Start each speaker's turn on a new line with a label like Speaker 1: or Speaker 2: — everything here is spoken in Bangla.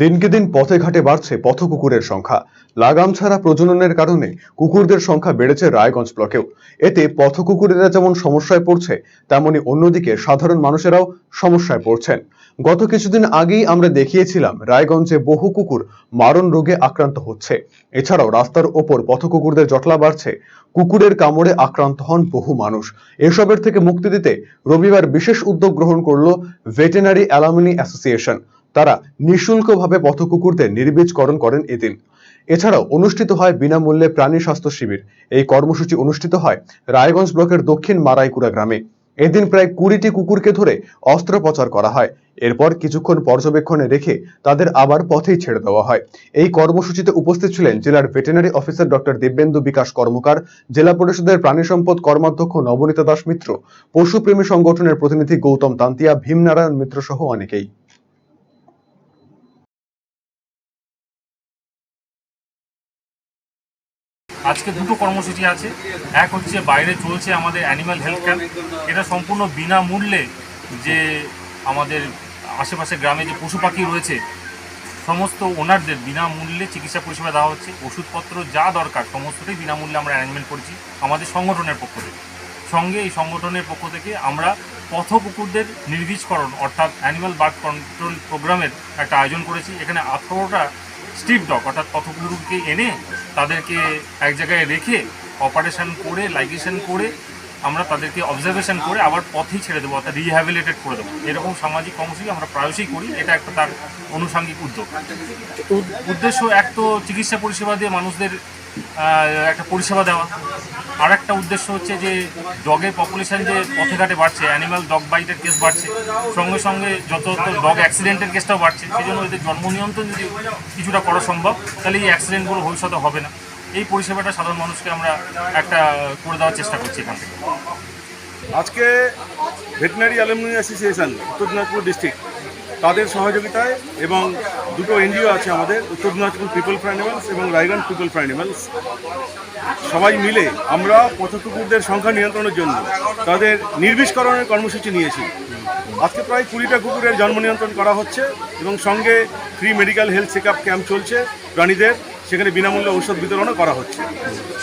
Speaker 1: দিনকে দিন পথে ঘাটে বাড়ছে পথ কুকুরের সংখ্যা। লাগাম ছাড়া প্রজননের কারণে কুকুরদের সংখ্যা বেড়েছে রায়গঞ্জ ব্লকেও। এতে পথ কুকুরেরা যেমন সমস্যায় পড়ছে, তেমনি অন্যদিকে সাধারণ মানুষেরাও সমস্যায় পড়ছেন। গত কিছুদিন আগেই আমরা দেখিয়েছিলাম রায়গঞ্জে বহু কুকুর মারণ রোগে আক্রান্ত হচ্ছে। এছাড়াও রাস্তার ওপর পথ কুকুরদের জটলা বাড়ছে, কুকুরের কামড়ে আক্রান্ত হন বহু মানুষ। এসবের থেকে মুক্তি দিতে রবিবার বিশেষ উদ্যোগ গ্রহণ করল ভেটেনারি অ্যালামনি অ্যাসোসিয়েশন। তারা নিঃশুল্কভাবে পথকুকুরদের নির্বীজকরণ করেন এদিন। এছাড়াও অনুষ্ঠিত হয় বিনামূল্যে প্রাণী স্বাস্থ্য শিবির। এই কর্মসূচি অনুষ্ঠিত হয় রায়গঞ্জ ব্লকের দক্ষিণ মারাইকুড়া গ্রামে। এদিন প্রায় কুড়িটি কুকুরকে ধরে অস্ত্রোপচার করা হয়। এরপর কিছুক্ষণ পর্যবেক্ষণে রেখে তাদের আবার পথেই ছেড়ে দেওয়া হয়। এই কর্মসূচিতে উপস্থিত ছিলেন জেলার veterinary officer doctor Dibyendu Bikash Karmakar, জেলা পরিষদের প্রাণী সম্পদ কর্মাধ্যক্ষ নবনীতা দাস মিত্র, পশুপ্রেমী সংগঠনের প্রতিনিধি গৌতম তান্তিয়া, ভীমনারায়ণ মিত্র সহ অনেকেই।
Speaker 2: আজকে দুটো কর্মসূচি আছে। এক হচ্ছে বাইরে চলছে আমাদের অ্যানিম্যাল হেলথ ক্যাম্প এটা সম্পূর্ণ বিনামূল্যে যে আমাদের আশেপাশে গ্রামে যে পশু পাখি রয়েছে, সমস্ত ওনারদের বিনামূল্যে চিকিৎসা পরিষেবা দেওয়া হচ্ছে। ওষুধপত্র যা দরকার, সমস্তটাই বিনামূল্যে আমরা অ্যারেঞ্জমেন্ট করেছি আমাদের সংগঠনের পক্ষ থেকে। সঙ্গে এই সংগঠনের পক্ষ থেকে আমরা পথ কুকুরদের নির্বীজকরণ অর্থাৎ অ্যানিম্যাল বার্থ কন্ট্রোল প্রোগ্রামের একটা আয়োজন করেছি। এখানে আঠারোটা স্ট্রিট ডগ, অর্থাৎ পথগুরুকে এনে তাদেরকে এক জায়গায় রেখে অপারেশন করে, লাইগেশন করে আমরা তাদেরকে অবজারভেশন করে আবার পথেই ছেড়ে দেবো, অর্থাৎ রিহ্যাবিলিটেট করে দেবো। এরকম সামাজিক কর্মসূচি আমরা প্রায়শই করি, এটা একটা তার অনুষাঙ্গিক উদ্যোগ। উদ- উদ্দেশ্য এক তো চিকিৎসা পরিষেবা দিয়ে মানুষদের একটা পরিষেবা দেওয়া। আর একটা উদ্দেশ্য হচ্ছে যে, ডগের পপুলেশন যে পথে ঘাটে বাড়ছে অ্যানিম্যাল ডগ বাইটের কেস বাড়ছে, সঙ্গে সঙ্গে যত যত ডগ অ্যাক্সিডেন্টের কেসটাও বাড়ছে সেই জন্য এদের জন্ম নিয়ন্ত্রণ যদি কিছুটা করা সম্ভব, তাহলে এই অ্যাক্সিডেন্টগুলো ভবিষ্যতে হবে না। এই পরিষেবাটা সাধারণ মানুষকে আমরা একটা করে দেওয়ার চেষ্টা করছি এখান থেকে।
Speaker 3: আজকে ভেটেনারি অ্যালুমিনি অ্যাসোসিয়েশন উত্তর দিনাজপুর ডিস্ট্রিক্ট তাদের সহযোগিতায় এবং দুটো এনজিও আছে আমাদের, উত্তর দিনাজপুর পিপল ফর অ্যানিমালস এবং রায়গঞ্জ পিপল ফর অ্যানিমালস সবাই মিলে আমরা পথকুকুরদের সংখ্যা নিয়ন্ত্রণের জন্য তাদের নির্বিষকরণের কর্মসূচি নিয়েছি। আজকে প্রায় কুড়িটা কুকুরের জন্ম নিয়ন্ত্রণ করা হচ্ছে এবং সঙ্গে free medical health check camp চলছে। প্রাণীদের সেখানে বিনামূল্যে ঔষধ বিতরণও করা হচ্ছে।